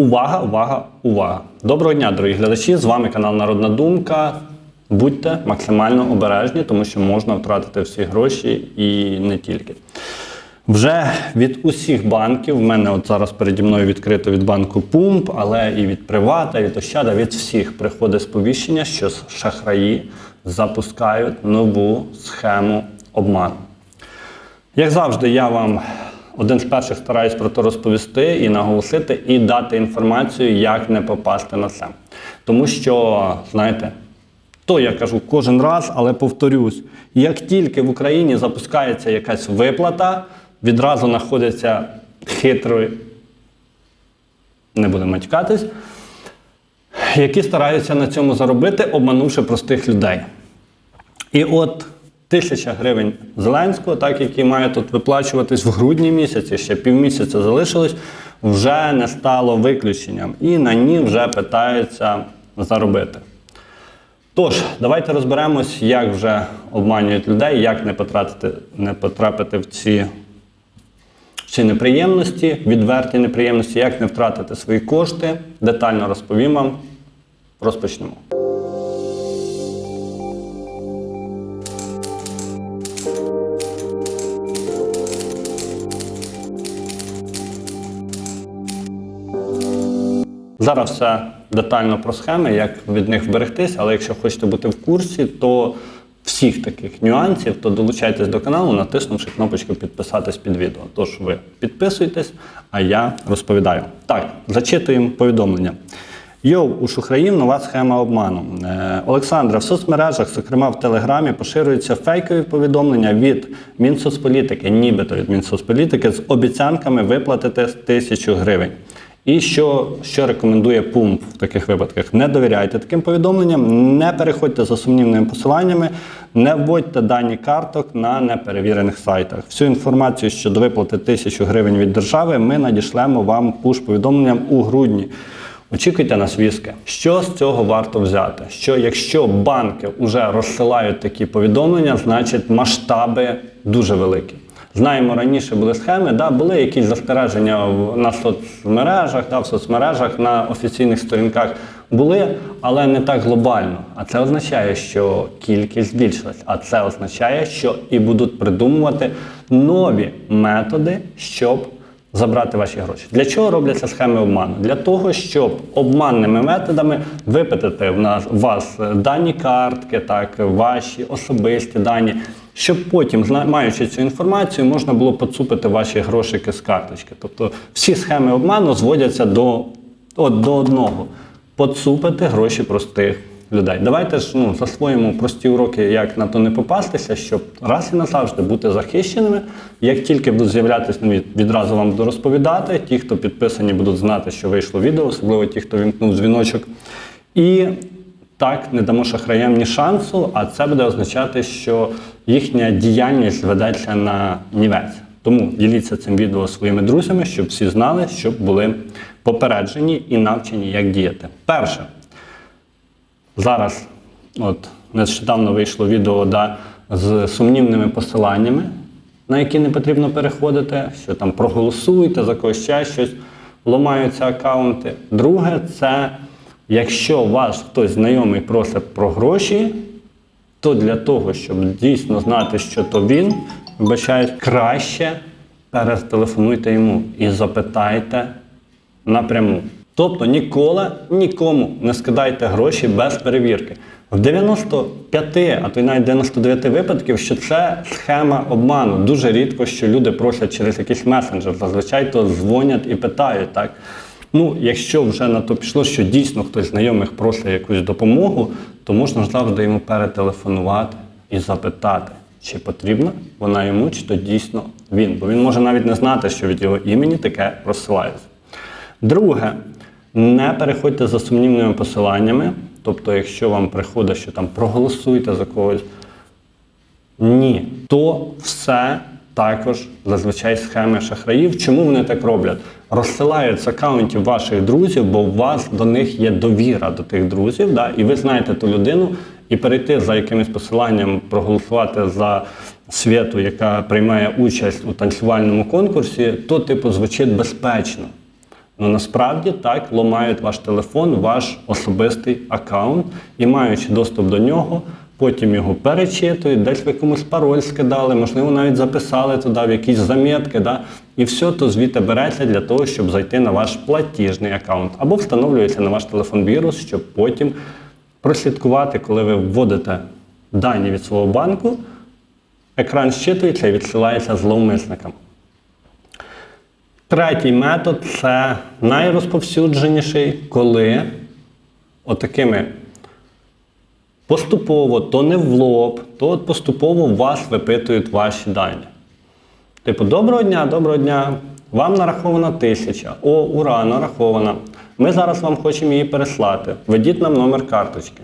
Увага, увага, увага! Доброго дня, дорогі глядачі! З вами канал Народна Думка. Будьте максимально обережні, тому що можна втратити всі гроші і не тільки. Вже від усіх банків, в мене от зараз переді мною відкрито від банку Пумп, але і від Привата, і від Ощада, від всіх приходить сповіщення, що шахраї запускають нову схему обману. Як завжди, я вам один з перших стараюсь про це розповісти і наголосити, і дати інформацію, як не попасти на це. Тому що, знаєте, то я кажу кожен раз, але повторюсь: як тільки в Україні запускається якась виплата, відразу знаходяться хитрі, не будемо матюкатись, які стараються на цьому заробити, обманувши простих людей. І от тисяча гривень Зеленського, так які має тут виплачуватись в грудні місяці, ще півмісяця залишилось, вже не стало виключенням. І на ній вже питаються заробити. Тож, давайте розберемось, як вже обманюють людей, як не потрапити, не потрапити в ці, в ці неприємності, відверті неприємності, як не втратити свої кошти. Детально розповім вам. Розпочнемо. Зараз все детально про схеми, як від них вберегтись, але якщо хочете бути в курсі, то всіх таких нюансів, то долучайтесь до каналу, натиснувши кнопочку підписатись під відео. Тож ви підписуйтесь, а я розповідаю. Так, зачитуємо повідомлення. Йоу, у шухраїв нова схема обману. Е, Олександра, в соцмережах, зокрема в Телеграмі, поширюються фейкові повідомлення від Мінсоцполітики, нібито від Мінсоцполітики, з обіцянками виплатити тисячу гривень. І що, що рекомендує ПУМП в таких випадках? Не довіряйте таким повідомленням, не переходьте за сумнівними посиланнями, не вводьте дані карток на неперевірених сайтах. Всю інформацію щодо виплати тисячу гривень від держави ми надішлемо вам пуш-повідомленням у грудні. Очікуйте на звістки. Що з цього варто взяти? Що якщо банки вже розсилають такі повідомлення, значить масштаби дуже великі. Знаємо, раніше були схеми, да, були якісь застереження на соцмережах, да, в соцмережах, на офіційних сторінках були, але не так глобально. А це означає, що кількість збільшилась. А це означає, що і будуть придумувати нові методи, щоб забрати ваші гроші. Для чого робляться схеми обману? Для того, щоб обманними методами випитати в нас вас е, дані картки, так, ваші особисті дані, щоб потім, маючи цю інформацію, можна було поцупити ваші грошики з карточки. Тобто всі схеми обману зводяться до, от, до одного поцупити гроші простих людей. Давайте ж ну, засвоїмо прості уроки, як на то не попастися, щоб раз і назавжди бути захищеними. Як тільки будуть з'являтися нові, відразу вам буду розповідати. Ті, хто підписані, будуть знати, що вийшло відео, особливо ті, хто вімкнув дзвіночок. І так не дамо шахраям ні шансу, а це буде означати, що їхня діяльність ведеться на нівець. Тому діліться цим відео своїми друзями, щоб всі знали, щоб були попереджені і навчені, як діяти. Перше, зараз, от нещодавно вийшло відео да, з сумнівними посиланнями, на які не потрібно переходити, що там проголосуйте за когось ще щось, ламаються аккаунти. Друге, це якщо вас хтось знайомий просить про гроші, то для того, щоб дійсно знати, що то він, вибачаюсь, краще перетелефонуйте йому і запитайте напряму. Тобто ніколи нікому не скидайте гроші без перевірки. В 95, а то й навіть 99 випадків, що це схема обману. Дуже рідко, що люди просять через якийсь месенджер. Зазвичай то дзвонять і питають. Так? Ну, якщо вже на то пішло, що дійсно хтось знайомих просить якусь допомогу, то можна завжди йому перетелефонувати і запитати, чи потрібна вона йому, чи то дійсно він. Бо він може навіть не знати, що від його імені таке розсилається. Друге, не переходьте за сумнівними посиланнями. Тобто, якщо вам приходить, що там проголосуйте за когось, ні, то все також зазвичай схеми шахраїв. Чому вони так роблять? Розсилають з аккаунтів ваших друзів, бо у вас до них є довіра до тих друзів, да? і ви знаєте ту людину, і перейти за якимось посиланням, проголосувати за світу, яка приймає участь у танцювальному конкурсі, то типу звучить безпечно. Ну насправді так ламають ваш телефон, ваш особистий аккаунт, і маючи доступ до нього, потім його перечитують, десь ви комусь пароль скидали, можливо, навіть записали туди в якісь замітки, да? і все то звідти береться для того, щоб зайти на ваш платіжний аккаунт. Або встановлюється на ваш телефон вірус, щоб потім прослідкувати, коли ви вводите дані від свого банку, екран щитується і відсилається зловмисникам. Третій метод це найрозповсюдженіший, коли отакими поступово, то не в лоб, то поступово вас випитують ваші дані. Типу, доброго дня, доброго дня. Вам нарахована тисяча. О, ура, нарахована. Ми зараз вам хочемо її переслати. Введіть нам номер карточки.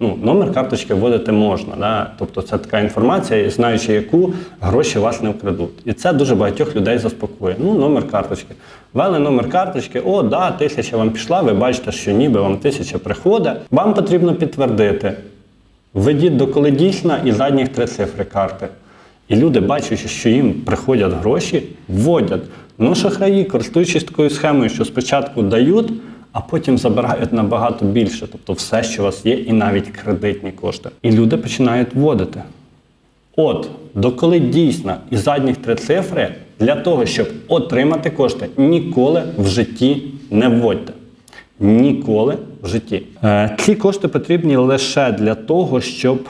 Ну, номер карточки вводити можна, да? тобто це така інформація, знаючи яку гроші вас не вкрадуть. І це дуже багатьох людей заспокоює. Ну, номер карточки. Ввели номер карточки, о, да, тисяча вам пішла, ви бачите, що ніби вам тисяча приходить. Вам потрібно підтвердити. Введіть до коли дійсна і задніх три цифри карти. І люди, бачачи, що їм приходять гроші, вводять. Ну, шахраї, користуючись такою схемою, що спочатку дають, а потім забирають набагато більше, тобто все, що у вас є, і навіть кредитні кошти. І люди починають вводити. От, доколи дійсно і задніх три цифри, для того, щоб отримати кошти, ніколи в житті не вводьте. Ніколи в житті. Е, ці кошти потрібні лише для того, щоб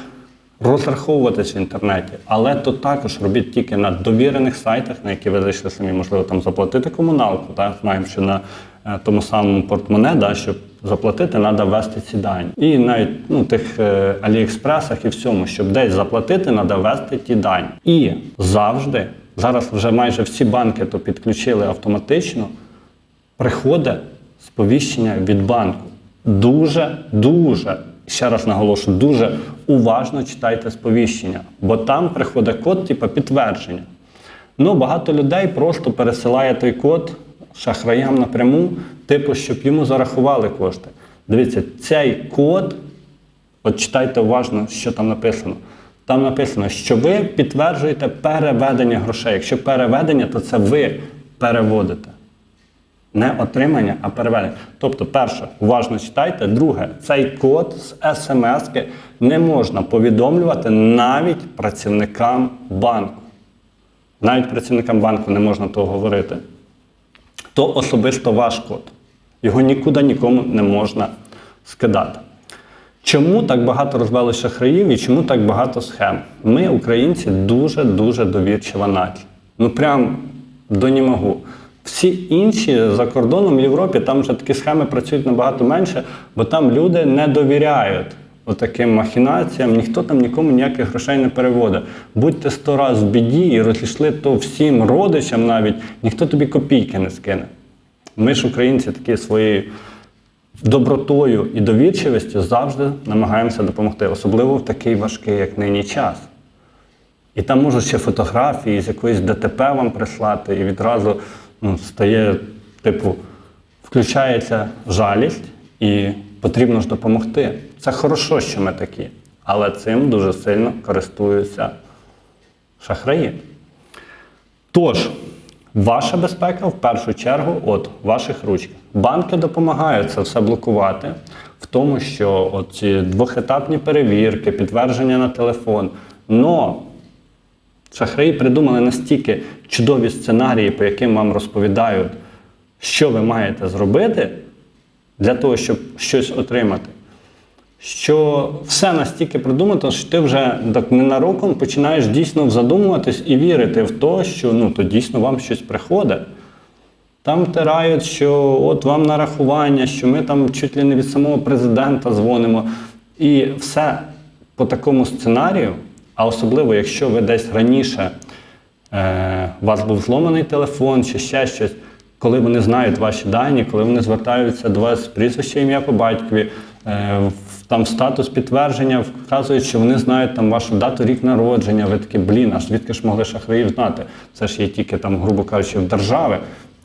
розраховуватись в інтернеті. Але то також робіть тільки на довірених сайтах, на які ви зайшли самі, можливо, там заплатити комуналку. Так? Знаємо, що на тому самому портмоне, да, щоб заплатити, треба ввести ці дані. І навіть ну, тих е, Аліекспресах і всьому, щоб десь заплатити, треба ввести ті дані. І завжди, зараз вже майже всі банки то підключили автоматично, приходить сповіщення від банку. Дуже, дуже, ще раз наголошую, дуже уважно читайте сповіщення, бо там приходить код, типу підтвердження. Ну, багато людей просто пересилає той код шахраям напряму, типу, щоб йому зарахували кошти. Дивіться, цей код, от читайте уважно, що там написано. Там написано, що ви підтверджуєте переведення грошей. Якщо переведення, то це ви переводите. Не отримання, а переведення. Тобто, перше, уважно читайте. Друге, цей код з смс не можна повідомлювати навіть працівникам банку. Навіть працівникам банку не можна того говорити. То особисто ваш код. Його нікуди нікому не можна скидати. Чому так багато розвели шахраїв і чому так багато схем? Ми, українці, дуже-дуже довірчива нація. Ну прям до німагу. Всі інші за кордоном в Європі там вже такі схеми працюють набагато менше, бо там люди не довіряють отаким махінаціям, ніхто там нікому ніяких грошей не переводить. Будьте сто раз в біді і розійшли то всім родичам навіть, ніхто тобі копійки не скине. Ми ж, українці, такі своєю добротою і довірчивістю завжди намагаємося допомогти, особливо в такий важкий, як нині час. І там можуть ще фотографії з якоїсь ДТП вам прислати, і відразу ну, стає, типу, включається жалість і потрібно ж допомогти. Це хорошо, що ми такі, але цим дуже сильно користуються шахраї. Тож, ваша безпека в першу чергу от ваших ручках. Банки допомагають це все блокувати в тому, що от ці двохетапні перевірки, підтвердження на телефон. Но Шахраї придумали настільки чудові сценарії, по яким вам розповідають, що ви маєте зробити для того, щоб щось отримати. Що все настільки придумано, що ти вже так ненароком починаєш дійсно задумуватись і вірити в те, що ну, то дійсно вам щось приходить. Там втирають, що от вам нарахування, що ми там чуть ли не від самого президента дзвонимо. І все по такому сценарію. А особливо, якщо ви десь раніше е, у вас був зломаний телефон чи ще щось, коли вони знають ваші дані, коли вони звертаються до вас з прізвище ім'я по батькові, е, там статус підтвердження вказують, що вони знають там вашу дату рік народження. Ви такі, блін, а звідки ж могли шахраїв знати? Це ж є тільки там, грубо кажучи, в держави.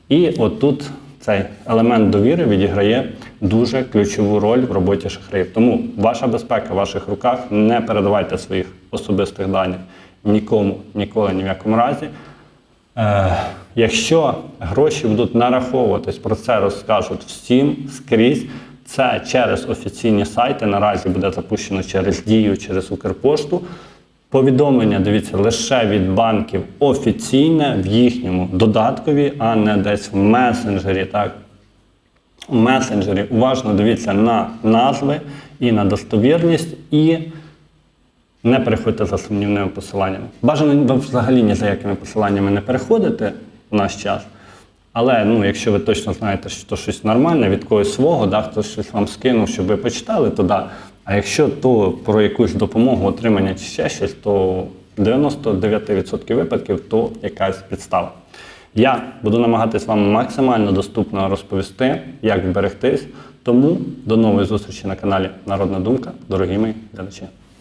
І отут цей елемент довіри відіграє дуже ключову роль в роботі шахраїв. Тому ваша безпека в ваших руках. Не передавайте своїх особистих даних нікому, ніколи, ні в якому разі. Якщо гроші будуть нараховуватись, про це розкажуть всім скрізь. Це через офіційні сайти. Наразі буде запущено через Дію, через Укрпошту. Повідомлення дивіться лише від банків офіційне в їхньому додаткові, а не десь в месенджері. Так, у месенджері уважно дивіться на назви і на достовірність, і не переходьте за сумнівними посиланнями. Бажано ви взагалі ні за якими посиланнями не переходите в наш час. Але ну, якщо ви точно знаєте, що щось нормальне від когось свого, да, хтось щось вам скинув, щоб ви почитали, то да. А якщо то про якусь допомогу, отримання чи ще щось, то 99% випадків то якась підстава. Я буду намагатись вам максимально доступно розповісти, як вберегтись. Тому до нової зустрічі на каналі Народна Думка, дорогі мої глядачі.